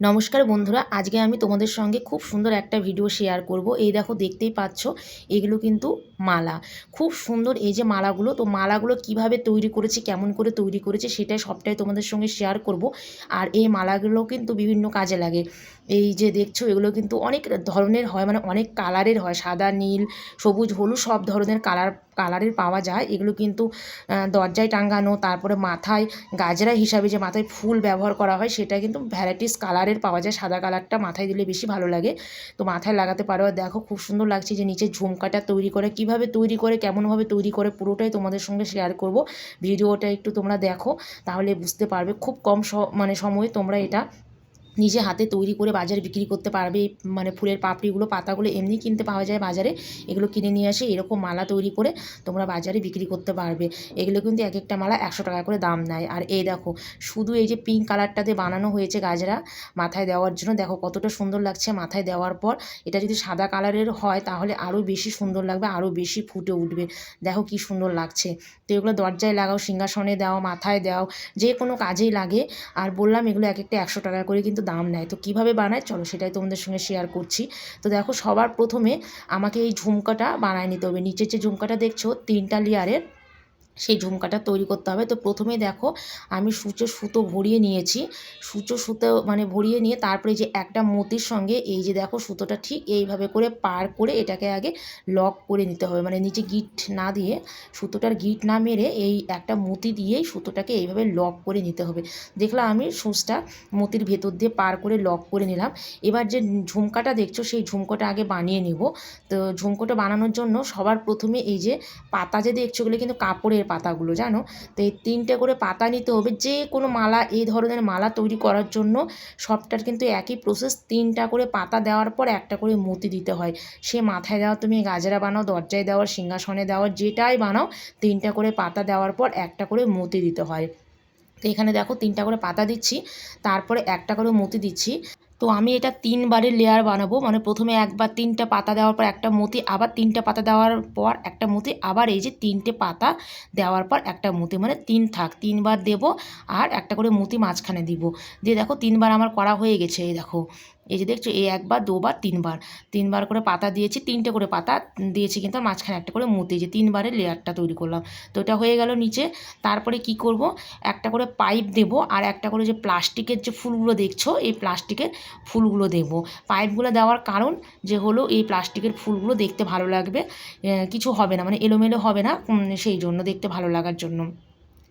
নমস্কার বন্ধুরা, আজকে আমি তোমাদের সঙ্গে খুব সুন্দর একটা ভিডিও শেয়ার করব। এই দেখো, দেখতেই পাচ্ছ, এগুলো কিন্তু মালা। খুব সুন্দর এই যে মালাগুলো, তো মালাগুলো কীভাবে তৈরি করেছে, কেমন করে তৈরি করেছে, সেটাই সবটাই তোমাদের সঙ্গে শেয়ার করব। আর এই মালাগুলো কিন্তু বিভিন্ন কাজে লাগে। এই যে দেখছ, এগুলো কিন্তু অনেক ধরনের হয় মানে অনেক কালারের হয়। সাদা, নীল, সবুজ, হলুদ, সব ধরনের কালার কালারের পাওয়া যায়। এগুলো কিন্তু দরজায় টাঙ্গানো তারপরে মাথায় গাজরা হিসাবে যে মাথায় ফুল ব্যবহার করা হয়, সেটা কিন্তু ভ্যারাইটিস কালারের পাওয়া যায়। সাদা কালারটা মাথায় দিলে বেশি ভালো লাগে। তো মাথায় লাগাতে পারো। আর দেখো, খুব সুন্দর লাগছে যে নিচে ঝুমকাটা তৈরি করে, কীভাবে তৈরি করে, কেমনভাবে তৈরি করে, পুরোটাই তোমাদের সঙ্গে শেয়ার করব। ভিডিওটা একটু তোমরা দেখো, তাহলে বুঝতে পারবে। খুব কম মানে সময়ে তোমরা এটা নিজে হাতে তৈরি করে বাজারে বিক্রি করতে পারবে মানে ফুলের পাপড়িগুলো, পাতাগুলো এমনি কিনতে পাওয়া যায় বাজারে। এগুলো কিনে নিয়ে আসে এরকম মালা তৈরি করে তোমরা বাজারে বিক্রি করতে পারবে। এগুলো কিন্তু এক একটা মালা একশো টাকা করে দাম নেয়। আর এই দেখো, শুধু এই যে পিঙ্ক কালারটাতে বানানো হয়েছে গাজরা মাথায় দেওয়ার জন্য, দেখো কতটা সুন্দর লাগছে মাথায় দেওয়ার পর। এটা যদি সাদা কালারের হয়, তাহলে আরও বেশি সুন্দর লাগবে আরও বেশি ফুটে উঠবে। দেখো কি সুন্দর লাগছে। তো এগুলো দরজায় লাগাও, সিংহাসনে দাও, মাথায় দাও, যে কোনো কাজেই লাগে। আর বললাম এগুলো এক একটা একশো টাকা করে কিন্তু দাম নেয়। তো কীভাবে বানায়? চলো সেটাই তোমাদের সঙ্গে শেয়ার করছি। তো দেখো সবার প্রথমে আমাকে এই ঝুমকাটা বানায় নিতে হবে। নিচের যে ঝুমকাটা দেখছ, তিনটা লেয়ারের সেই ঝুমকাটা তৈরি করতে হবে। তো প্রথমে দেখো আমি সূচো সুতো ভরিয়ে নিয়েছি। সূচো সুতো মানে ভরিয়ে নিয়ে তারপরে যে একটা মতির সঙ্গে এই যে দেখো সুতোটা ঠিক এইভাবে করে পার করে এটাকে আগে লক করে নিতে হবে। মানে নিচে গিট না দিয়ে সুতোটার গিট না মেরে এই একটা মতি দিয়েই সুতোটাকে এইভাবে লক করে নিতে হবে। দেখলাম আমি সূচটা মতির ভেতর দিয়ে পার করে লক করে নিলাম। এবার যে ঝুমকাটা দেখছ সেই ঝুমকোটা আগে বানিয়ে নিব। তো ঝুমকোটা বানানোর জন্য সবার প্রথমে এই যে পাতা যে দেখছ ওগুলো কিন্তু কাপড়ের পাতাগুলো, জানো? তো এই তিনটে করে পাতা নিতে হবে, যে কোনো মালা, এই ধরনের মালা তৈরি করার জন্য সবটার কিন্তু একই প্রসেস তিনটা করে পাতা দেওয়ার পর একটা করে মতি দিতে হয়। সে মাথায় দেওয়া, তুমি গাজরা বানাও, দরজায় দেওয়ার সিংহাসনে দেওয়ার যেটাই বানাও, তিনটা করে পাতা দেওয়ার পর একটা করে মতি দিতে হয়। তো এখানে দেখো, তিনটা করে পাতা দিচ্ছি, তারপরে একটা করে মতি দিচ্ছি। তো আমি এটা তিনবারের লেয়ার বানাবো। মানে প্রথমে একবার তিনটা পাতা দেওয়ার পর একটা মতি, আবার তিনটা পাতা দেওয়ার পর একটা মতি, আবার এই যে তিনটে পাতা দেওয়ার পর একটা মতি। মানে তিন থাক, তিনবার দেব আর একটা করে মতি মাঝখানে দিব। দিয়ে দেখো তিনবার আমার করা হয়ে গেছে, এই দেখো। এই যে দেখছ এই একবার, দুবার, তিনবার। তিনবার করে পাতা দিয়েছি, তিনটে করে পাতা দিয়েছি কিন্তু মাঝখানে একটা করে মতি। যে তিনবারের লেয়ারটা তৈরি করলাম। তো এটা হয়ে গেল নিচে। তারপরে কি করব? একটা করে পাইপ দেব আর একটা করে যে প্লাস্টিকের যে ফুলগুলো দেখছ, এই প্লাস্টিকের ফুলগুলো দেব। পাইপগুলো দেওয়ার কারণ যে হলো, এই প্লাস্টিকের ফুলগুলো দেখতে ভালো লাগবে। কিছু হবে না মানে এলোমেলো হবে না সেই জন্য দেখতে ভালো লাগার জন্য।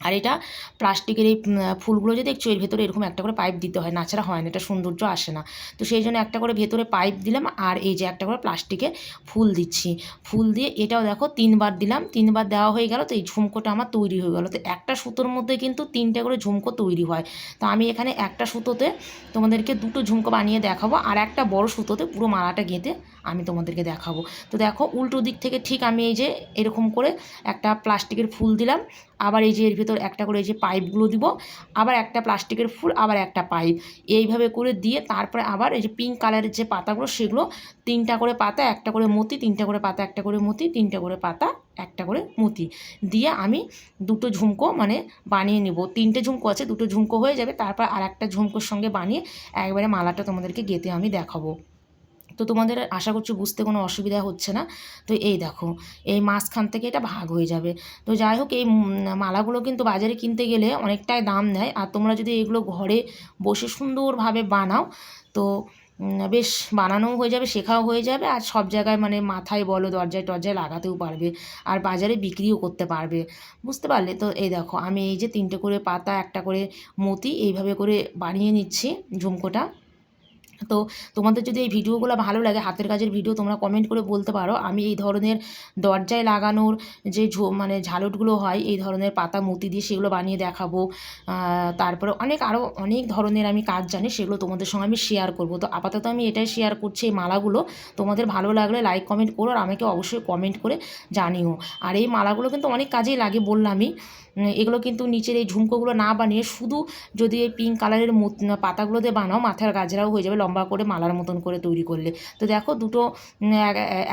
আর এটা প্লাস্টিকের এই ফুলগুলো যে দেখছ, এর ভেতরে এরকম একটা করে পাইপ দিতে হয় নাছাড়া হয় না, এটা সৌন্দর্য আসে না। তো সেই জন্য একটা করে ভেতরে পাইপ দিলাম, আর এই যে একটা করে প্লাস্টিকের ফুল দিচ্ছি। ফুল দিয়ে এটাও দেখো, তিনবার দিলাম, তিনবার দেওয়া হয়ে গেল, তো এই ঝুমকোটা আমার তৈরি হয়ে গেল। তো একটা সুতোর মধ্যে কিন্তু তিনটে করে ঝুমকো তৈরি হয়। তো আমি এখানে একটা সুতোতে তোমাদেরকে দুটো ঝুমকো বানিয়ে দেখাবো, আর একটা বড় সুতোতে পুরো মালাটা গেঁথে আমি তোমাদেরকে দেখাবো। তো দেখো, উল্টো দিক থেকে ঠিক আমি এই যে এরকম করে একটা প্লাস্টিকের ফুল দিলাম, আবার এই যে এর ভেতর একটা করে এই যে পাইপগুলো দিব, আবার একটা প্লাস্টিকের ফুল, আবার একটা পাইপ। এইভাবে করে দিয়ে তারপরে আবার এই যে পিঙ্ক কালারের যে পাতাগুলো, সেগুলো তিনটা করে পাতা, একটা করে মতি, তিনটা করে পাতা, একটা করে মতি, তিনটা করে পাতা, একটা করে মতি। দিয়ে আমি দুটো ঝুমকো মানে বানিয়ে নেব। তিনটে ঝুমকো আছে, দুটো ঝুমকো হয়ে যাবে, তারপর আর একটা ঝুমকোর সঙ্গে বানিয়ে একবারে মালাটা তোমাদেরকে গেঁথে আমি দেখাবো। তো তোমাদের আশা করছি বুঝতে কোনো অসুবিধা হচ্ছে না। তো এই দেখো, এই মাঝখান থেকে এটা ভাগ হয়ে যাবে। তো যাই হোক, এই মালাগুলো কিন্তু বাজারে কিনতে গেলে অনেকটাই দাম নেয়। আর তোমরা যদি এগুলো ঘরে বসে সুন্দরভাবে বানাও, তো বেশ বানানোও হয়ে যাবে, শেখাও হয়ে যাবে। আর সব জায়গায় মানে মাথায় বলো, দরজায় টরজায় লাগাতেও পারবে। আর বাজারে বিক্রিও করতে পারবে। বুঝতে পারলে? তো এই দেখো, আমি এই যে তিনটে করে পাতা, একটা করে মতি, এইভাবে করে বানিয়ে নিচ্ছি ঝুমকোটা। তো তোমাদের যদি এই ভিডিওগুলো ভালো লাগে, হাতের কাজের ভিডিও তোমরা কমেন্ট করে বলতে পারো। আমি এই ধরনের দরজায় লাগানোর যে মানে ঝালটগুলো হয়, এই ধরনের পাতা মুতি দিয়ে সেগুলো বানিয়ে দেখাবো। তারপরে অনেক আরও অনেক ধরনের আমি কাজ জানি, সেগুলো তোমাদের সঙ্গে আমি শেয়ার করব। তো আপাতত আমি এটাই শেয়ার করছি এই মালাগুলো। তোমাদের ভালো লাগলে লাইক কমেন্ট করো আর আমাকে অবশ্যই কমেন্ট করে জানিও। আর এই মালাগুলো কিন্তু অনেক কাজেই লাগে বললামই। এগুলো কিন্তু নিচের এই ঝুমকোগুলো না বানিয়ে শুধু যদি এই পিঙ্ক কালারের পাতাগুলো দিয়ে বানাও, মাথার গাজরাও হয়ে যাবে লম্বা করে মালার মতন করে তৈরি করলে। তো দেখো দুটো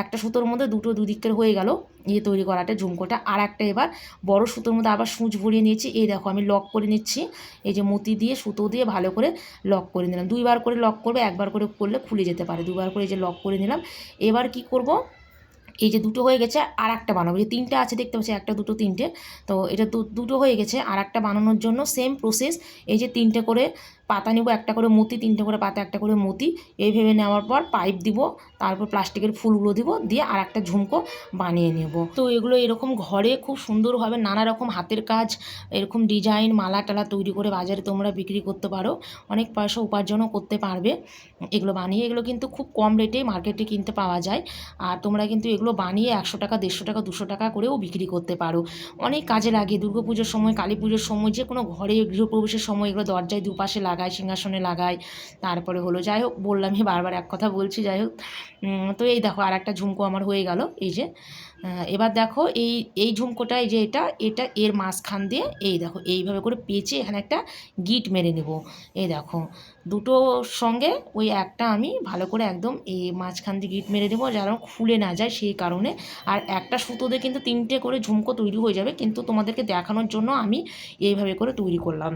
একটা সুতোর মধ্যে দুটো দুদিকের হয়ে গেল ইয়ে তৈরি করাটা, ঝুমকোটা। আর একটা এবার বড় সুতোর মধ্যে আবার সূচ ভরিয়ে নিয়েছি। এই দেখো আমি লক করে নিচ্ছি। এই যে মতি দিয়ে, সুতো দিয়ে ভালো করে লক করে নিলাম। দুইবার করে লক করবে, একবার করে করলে খুলে যেতে পারে। দুবার করে এই যে লক করে নিলাম। এবার কি করব? এই যে দুটো হয়ে গেছে, আর একটা বানাবো। এই তিনটে আছে, দেখতে পাচ্ছি, একটা, দুটো, তিনটে। তো এটা দুটো হয়ে গেছে, আর একটা বানানোর জন্য সেম প্রসেস এই যে তিনটে করে পাতা নেব, একটা করে মতি, তিনটে করে পাতা, একটা করে মতি। এই ভেবে নেওয়ার পর পাইপ দিব, তারপর প্লাস্টিকের ফুলগুলো দিব, দিয়ে আর একটা ঝুমকো বানিয়ে নেব। তো এগুলো এরকম ঘরে খুব সুন্দরভাবে নানা রকম হাতের কাজ, এরকম ডিজাইন মালা টালা তৈরি করে বাজারে তোমরা বিক্রি করতে পারো। অনেক পয়সা উপার্জনও করতে পারবে এগুলো বানিয়ে। এগুলো কিন্তু খুব কম রেটে মার্কেটে কিনতে পাওয়া যায়। আর তোমরা কিন্তু এগুলো বানিয়ে একশো টাকা, দেড়শো টাকা, দুশো টাকা করেও বিক্রি করতে পারো। অনেক কাজে লাগে। দুর্গা পুজোর সময় কালী পুজোর সময় যে কোনো ঘরে গৃহপ্রবেশের সময় এগুলো দরজায় দুপাশে লাগায়, সিংহাসনে লাগায়, তারপরে হলো, যাই হোক বললামই বারবার এক কথা বলছি, যাই হোক। তো এই দেখো আর একটা ঝুমকো আমার হয়ে গেল, এই যে। এবার দেখো, এই এই ঝুমকোটা, এই যে এটা এটা এর মাঝখান দিয়ে, এই দেখো, এইভাবে করে পেঁচে এখানে একটা গিট মেরে নেব। এই দেখো দুটোর সঙ্গে ওই একটা আমি ভালো করে একদম এই মাঝখান দিয়ে গিট মেরে দেবো যেন খুলে না যায় সেই কারণে। আর একটা সুতো দিয়ে কিন্তু তিনটে করে ঝুমকো তৈরি হয়ে যাবে, কিন্তু তোমাদেরকে দেখানোর জন্য আমি এইভাবে করে তৈরি করলাম।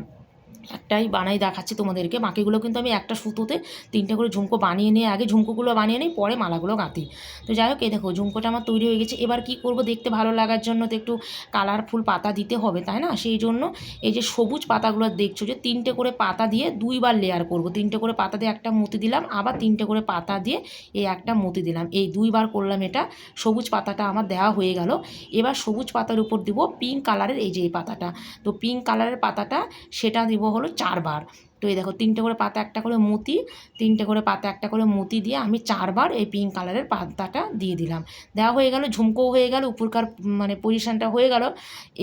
একটাই বানাই দেখাচ্ছি তোমাদেরকে। বাকিগুলো কিন্তু আমি একটা সুতোতে তিনটে করে ঝুমকো বানিয়ে নিয়ে, আগে ঝুমকোগুলো বানিয়ে নিই, পরে মালাগুলো গাঁথি। তো যাই হোক, এই দেখো, ঝুমকোটা আমার তৈরি হয়ে গেছে। এবার কি করব দেখতে ভালো লাগার জন্য তো একটু কালারফুল পাতা দিতে হবে, তাই না? সেই জন্য এই যে সবুজ পাতাগুলো দেখছ যে তিনটে করে পাতা দিয়ে দুইবার লেয়ার করব। তিনটে করে পাতা দিয়ে একটা মতি দিলাম, আবার তিনটে করে পাতা দিয়ে এই একটা মতি দিলাম। এই দুইবার করলাম এটা, সবুজ পাতাটা আমার দেওয়া হয়ে গেল। এবার সবুজ পাতার উপর দিব পিঙ্ক কালারের এই যে এই পাতাটা। তো পিঙ্ক কালারের পাতাটা সেটা দিব হলো চারবার। তো এই দেখো, তিনটে করে পাতা, একটা করে মতি, তিনটে করে পাতা, একটা করে মতি দিয়ে আমি চারবার এই পিঙ্ক কালারের পাতাটা দিয়ে দিলাম। দেওয়া হয়ে গেল, ঝুমকো হয়ে গেল, উপরকার মানে পজিশানটা হয়ে গেল।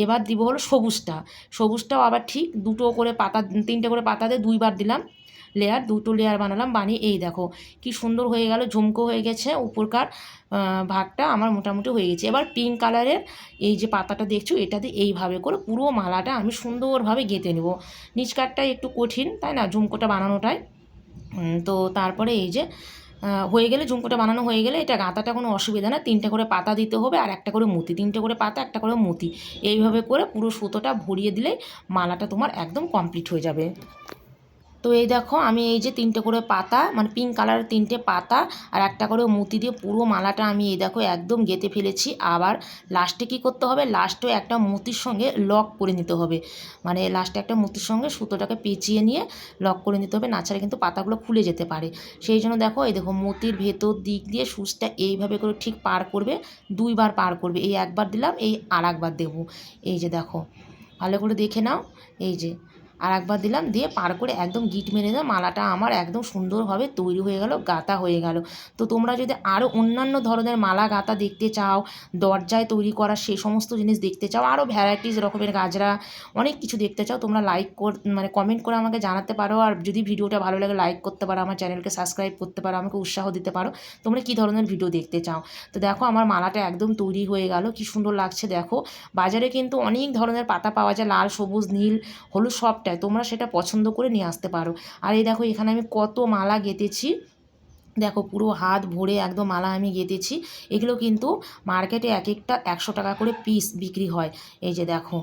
এবার দিব হলো সবুজটা। সবুজটাও আবার ঠিক, দুটো করে পাতা, তিনটে করে পাতা দিয়ে দুইবার দিলাম। লেয়ার দুটো লেয়ার বানালাম। বানিয়ে এই দেখো, কি সুন্দর হয়ে গেল, ঝুমকো হয়ে গেছে উপরকার ভাগটা আমার মোটামুটি হয়ে গেছে। এবার পিঙ্ক কালারের এই যে পাতাটা দেখছ, এটা দিয়ে এইভাবে করে পুরো মালাটা আমি সুন্দরভাবে গেঁথে নেব। নিচকারটাই একটু কঠিন, তাই না? ঝুমকোটা বানানোটাই। তো তারপরে এই যে হয়ে গেলে ঝুমকোটা বানানো হয়ে গেলে এটা গাঁথাটা কোনো অসুবিধা না। তিনটে করে পাতা দিতে হবে আর একটা করে মুতি। তিনটে করে পাতা, একটা করে মুতি। এইভাবে করে পুরো সুতোটা ভরিয়ে দিলেই মালাটা তোমার একদম কমপ্লিট হয়ে যাবে। তো এই দেখো, আমি এই যে তিনটে করে পাতা মানে পিঙ্ক কালারের তিনটে পাতা আর একটা করে মুতি দিয়ে পুরো মালাটা আমি এই দেখো একদম গেঁথে ফেলেছি। আবার লাস্টে কি করতে হবে? লাস্টে একটা মুতির সঙ্গে লক করে নিতে হবে। মানে লাস্টে একটা মুতির সঙ্গে সুতোটাকে পেঁচিয়ে নিয়ে লক করে নিতে হবে নাছাড়া কিন্তু পাতাগুলো খুলে যেতে পারে। সেই জন্য দেখো, এই দেখো মতির ভেতর দিক দিয়ে সুচটা এইভাবে করে ঠিক পার করবে, দুইবার পার করবে। এই একবার দিলাম, এই আর একবার দেবো। এই যে দেখো, ভালো করে দেখে নাও। এই যে আর একবার দিলাম, দিয়ে পার করে একদম গিট মেরে দাও, মালাটা আমার একদম সুন্দরভাবে তৈরি হয়ে গেল, গাঁথা হয়ে গেল। তো তোমরা যদি আরও অন্যান্য ধরনের মালা গাঁথা দেখতে চাও, দরজায় তৈরি করা সেই সমস্ত জিনিস দেখতে চাও আরও ভ্যারাইটিস রকমের গাজরা, অনেক কিছু দেখতে চাও, তোমরা লাইক কর মানে কমেন্ট করে আমাকে জানাতে পারো, আর যদি ভিডিওটা ভালো লাগে লাইক করতে পারো, আমার চ্যানেলকে সাবস্ক্রাইব করতে পারো, আমাকে উৎসাহ দিতে পারো, তোমরা কী ধরনের ভিডিও দেখতে চাও? তো দেখো আমার মালাটা একদম তৈরি হয়ে গেল, কি সুন্দর লাগছে দেখো। বাজারে কিন্তু অনেক ধরনের পাতা পাওয়া যায়, লাল, সবুজ, নীল, হলুদ সবটাই তোমরা সেটা পছন্দ করে নিয়ে আসতে পারো। আর এই দেখো, এখানে আমি কত মালা গেঁথেছি। দেখো পুরো হাত ভরে একদম মালা আমি গেঁথেছি। এগুলো কিন্তু মার্কেটে এক একটা একশো টাকা করে পিস বিক্রি হয়। এই যে দেখো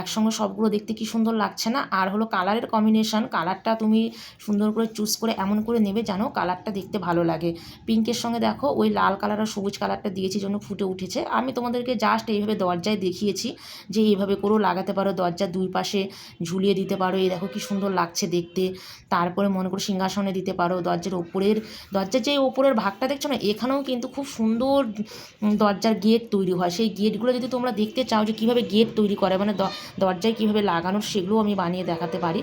একসঙ্গে সবগুলো দেখতে কি সুন্দর লাগছে না? আর হলো কালারের কম্বিনেশন কালারটা তুমি সুন্দর করে চুজ করে এমন করে নেবে জানো কালারটা দেখতে ভালো লাগে। পিঙ্কের সঙ্গে দেখো, ওই লাল কালার আর সবুজ কালারটা দিয়েছি জন্য ফুটে উঠেছে। আমি তোমাদেরকে জাস্ট এইভাবে দরজায় দেখিয়েছি যে এইভাবে করেও লাগাতে পারো। দরজার দুই পাশে ঝুলিয়ে দিতে পারো। এই দেখো কি সুন্দর লাগছে দেখতে। তারপরে মনে করো সিংহাসনে দিতে পারো। দরজার ওপরের দরজার যে ওপরের ভাগটা দেখছ না, এখানেও কিন্তু খুব সুন্দর দরজার গেট তৈরি হয়। সেই গেটগুলো যদি তোমরা দেখতে চাও যে কীভাবে গেট তৈরি করে মানে দরজায় কীভাবে লাগানোর সেগুলো আমি বানিয়ে দেখাতে পারি।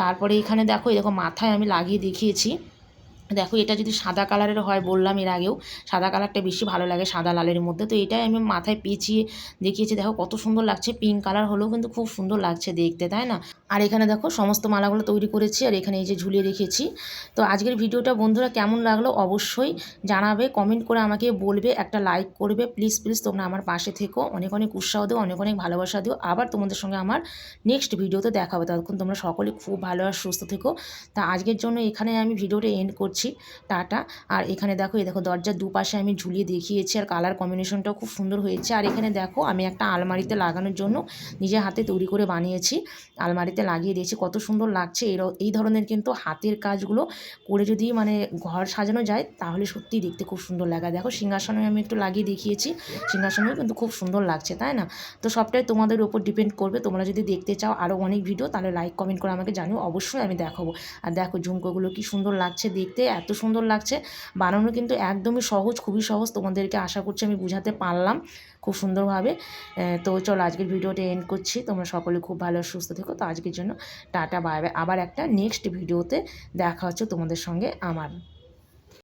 তারপরে এখানে দেখো এরকম মাথায় আমি লাগিয়ে দেখিয়েছি। দেখো, এটা যদি সাদা কালারের হয়, বললাম এর আগেও, সাদা কালারটা বেশি ভালো লাগে সাদা লালের মধ্যে। তো এটাই আমি মাথায় পেঁচিয়ে দেখিয়েছি, দেখো কত সুন্দর লাগছে। পিঙ্ক কালার হলেও কিন্তু খুব সুন্দর লাগছে দেখতে, তাই না? আর এখানে দেখো সমস্ত মালাগুলো তৈরি করেছি, আর এখানে এই যে ঝুলিয়ে রেখেছি। তো আজকের ভিডিওটা বন্ধুরা কেমন লাগল অবশ্যই জানাবে কমেন্ট করে আমাকে বলবে, একটা লাইক করবে। প্লিজ প্লিজ তোমরা আমার পাশে থেকো। অনেক অনেক উৎসাহ দিও, অনেক অনেক ভালোবাসা দিও। আবার তোমাদের সঙ্গে আমার নেক্সট ভিডিওতে দেখা হবে। ততক্ষণ তোমরা সকলে খুব ভালো আর সুস্থ থেকো। তা আজকের জন্য এখানে আমি ভিডিওটা এন্ড করছি। টাটা। আর এখানে দেখো, এই দেখো, দরজার দুপাশে আমি ঝুলিয়ে দেখিয়েছি আর কালার কম্বিনেশনটাও খুব সুন্দর হয়েছে। আর এখানে দেখো, আমি একটা আলমারিতে লাগানোর জন্য নিজে হাতে তৈরি করে বানিয়েছি। আলমারিতে লাগিয়ে দিয়েছি, কত সুন্দর লাগছে। এই র- এই ধরনের কিন্তু হাতের কাজগুলো করে যদি মানে ঘর সাজানো যায়, তাহলে সত্যিই দেখতে খুব সুন্দর লাগে। দেখো, সিংহাসনে আমি একটু লাগিয়ে দেখিয়েছি, সিংহাসনেও কিন্তু খুব সুন্দর লাগছে, তাই না? তো সবটাই তোমাদের উপর ডিপেন্ড করবে। তোমরা যদি দেখতে চাও আরও অনেক ভিডিও তাহলে লাইক কমেন্ট করে আমাকে জানিও। অবশ্যই আমি দেখাবো। আর দেখো, ঝুমকোগুলো কি সুন্দর লাগছে দেখতে। এত সুন্দর লাগছে। বানানো কিন্তু একদমই সহজ, খুবই সহজ। তোমাদেরকে আশা করছি আমি বুঝাতে পারলাম খুব সুন্দরভাবে। তো চলো আজকের ভিডিওটা এন্ড করছি। তোমরা সকলে খুব ভালো সুস্থ থেকো। তো আজকের জন্য টাটা, বাই বাই। আবার একটা নেক্সট ভিডিওতে দেখা হচ্ছে তোমাদের সঙ্গে আমার।